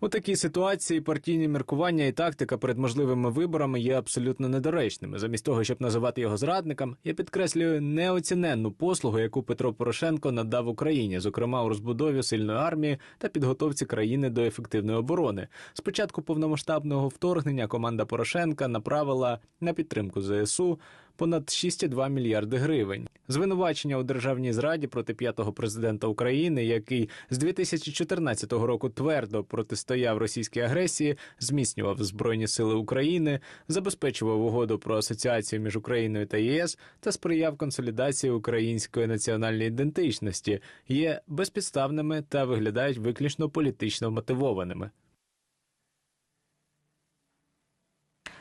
У такій ситуації партійні міркування і тактика перед можливими виборами є абсолютно недоречними. Замість того, щоб називати його зрадником, я підкреслюю неоціненну послугу, яку Петро Порошенко надав Україні, зокрема у розбудові сильної армії та підготовці країни до ефективної оборони. Спочатку повномасштабного вторгнення команда Порошенка направила на підтримку ЗСУ понад 6,2 мільярди гривень. Звинувачення у державній зраді проти п'ятого президента України, який з 2014 року твердо протистояв російській агресії, зміцнював збройні сили України, забезпечував угоду про асоціацію між Україною та ЄС та сприяв консолідації української національної ідентичності, є безпідставними та виглядають виключно політично мотивованими.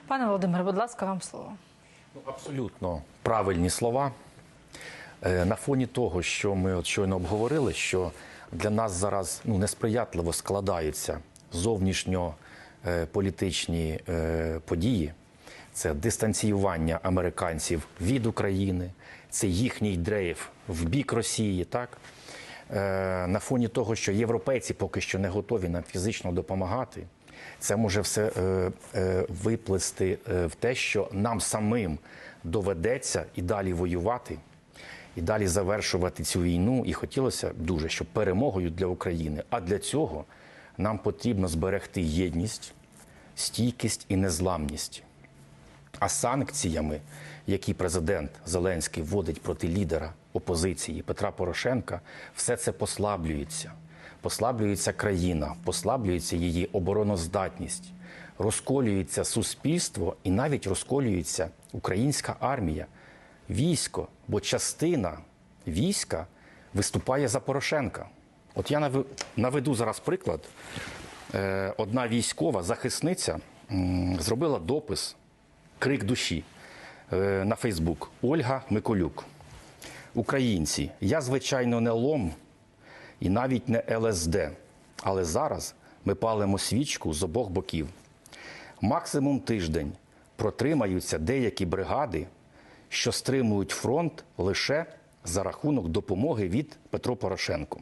Пане Володимире, будь ласка, вам слово. Ну, Абсолютно правильні слова. Е, На фоні того, що ми от щойно обговорили, що для нас зараз ну, несприятливо складаються зовнішньополітичні е, події, це дистанціювання американців від України, це їхній дрейф в бік Росії, так? Е, На фоні того, що європейці поки що не готові нам фізично допомагати, це може все е, е, виплести е, в те, що нам самим доведеться і далі воювати, і далі завершувати цю війну. І хотілося б дуже, щоб перемогою для України. А для цього нам потрібно зберегти єдність, стійкість і незламність. А санкціями, які президент Зеленський вводить проти лідера опозиції Петра Порошенка, все це послаблюється. Послаблюється країна, послаблюється її обороноздатність, розколюється суспільство і навіть розколюється українська армія, військо, бо частина війська виступає за Порошенка. От я наведу зараз приклад. Е, Одна військова захисниця зробила допис Крик душі е, на Фейсбук. Ольга Миколюк. Українці, я звичайно не лом і навіть не ЛСД, але зараз ми палимо свічку з обох боків. Максимум тиждень протримаються деякі бригади, що стримують фронт лише за рахунок допомоги від Петро Порошенко.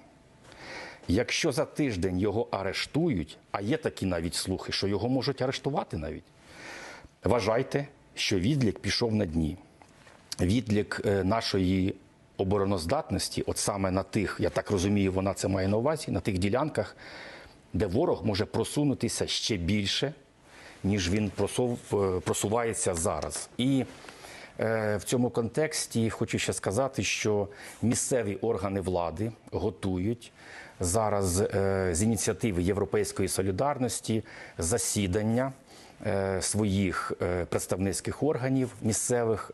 Якщо за тиждень його арештують, а є такі навіть слухи, що його можуть арештувати навіть, вважайте, що відлік пішов на дні. Відлік е, нашої обороноздатності, от саме на тих, я так розумію, вона це має на увазі, на тих ділянках, де ворог може просунутися ще більше, ніж він просов, е, просувається зараз. І е, в цьому контексті хочу ще сказати, що місцеві органи влади готують зараз е, з ініціативи Європейської солідарності засідання своїх представницьких органів місцевих.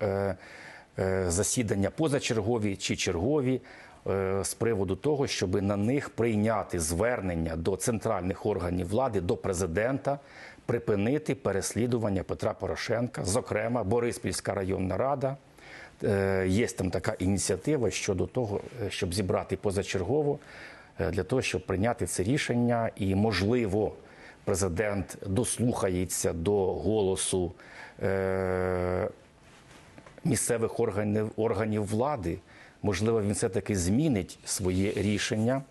Е, Засідання позачергові чи чергові е, з приводу того, щоб на них прийняти звернення до центральних органів влади, до президента, припинити переслідування Петра Порошенка, зокрема Бориспільська районна рада. Е, Є там така ініціатива щодо того, щоб зібрати позачергово для того, щоб прийняти це рішення, і можливо. Президент дослухається до голосу місцевих органів, органів влади, можливо, він все-таки змінить своє рішення.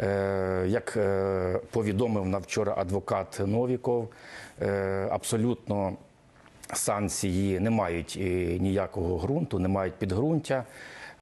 Е, Як е, повідомив на вчора адвокат Новіков, е, абсолютно санкції не мають ніякого ґрунту, не мають підґрунтя.